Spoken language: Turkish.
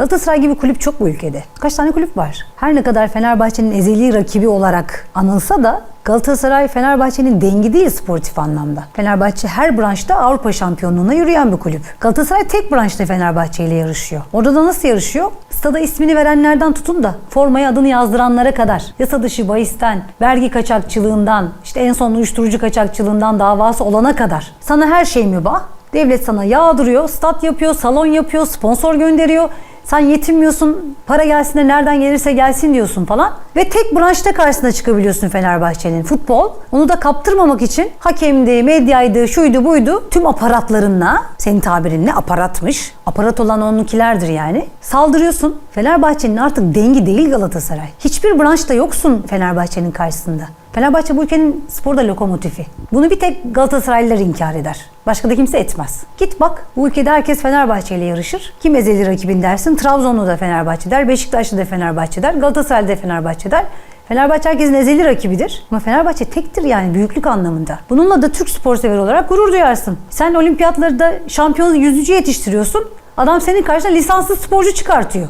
Galatasaray gibi kulüp çok bu ülkede. Kaç tane kulüp var? Her ne kadar Fenerbahçe'nin ezeli rakibi olarak anılsa da Galatasaray Fenerbahçe'nin dengi değil sportif anlamda. Fenerbahçe her branşta Avrupa şampiyonluğuna yürüyen bir kulüp. Galatasaray tek branşta Fenerbahçe ile yarışıyor. Orada da nasıl yarışıyor? Stada ismini verenlerden tutun da formaya adını yazdıranlara kadar, yasa dışı bahisten, vergi kaçakçılığından, işte en son uyuşturucu kaçakçılığından davası olana kadar sana her şey mübah. Devlet sana yağdırıyor, stat yapıyor, salon yapıyor, sponsor gönderiyor. Sen yetinmiyorsun, para gelsin de nereden gelirse gelsin diyorsun falan. Ve tek branşta karşısına çıkabiliyorsun Fenerbahçe'nin. Futbol. Onu da kaptırmamak için hakemdi, medyaydı, şuydu buydu. Tüm aparatlarınla, senin tabirinle aparatmış. Aparat olan onunkilerdir yani. Saldırıyorsun. Fenerbahçe'nin artık dengi değil Galatasaray. Hiçbir branşta yoksun Fenerbahçe'nin karşısında. Fenerbahçe bu ülkenin sporda lokomotifi. Bunu bir tek Galatasaraylılar inkar eder. Başka da kimse etmez. Git bak bu ülkede herkes Fenerbahçe ile yarışır. Kim ezeli rakibin dersin? Trabzonlu da Fenerbahçe der, Beşiktaşlı da Fenerbahçe der, Galatasaraylı da Fenerbahçe der. Fenerbahçe herkesin ezeli rakibidir. Ama Fenerbahçe tektir yani büyüklük anlamında. Bununla da Türk spor sever olarak gurur duyarsın. Sen olimpiyatlarda şampiyon yüzücü yetiştiriyorsun. Adam senin karşına lisanslı sporcu çıkartıyor.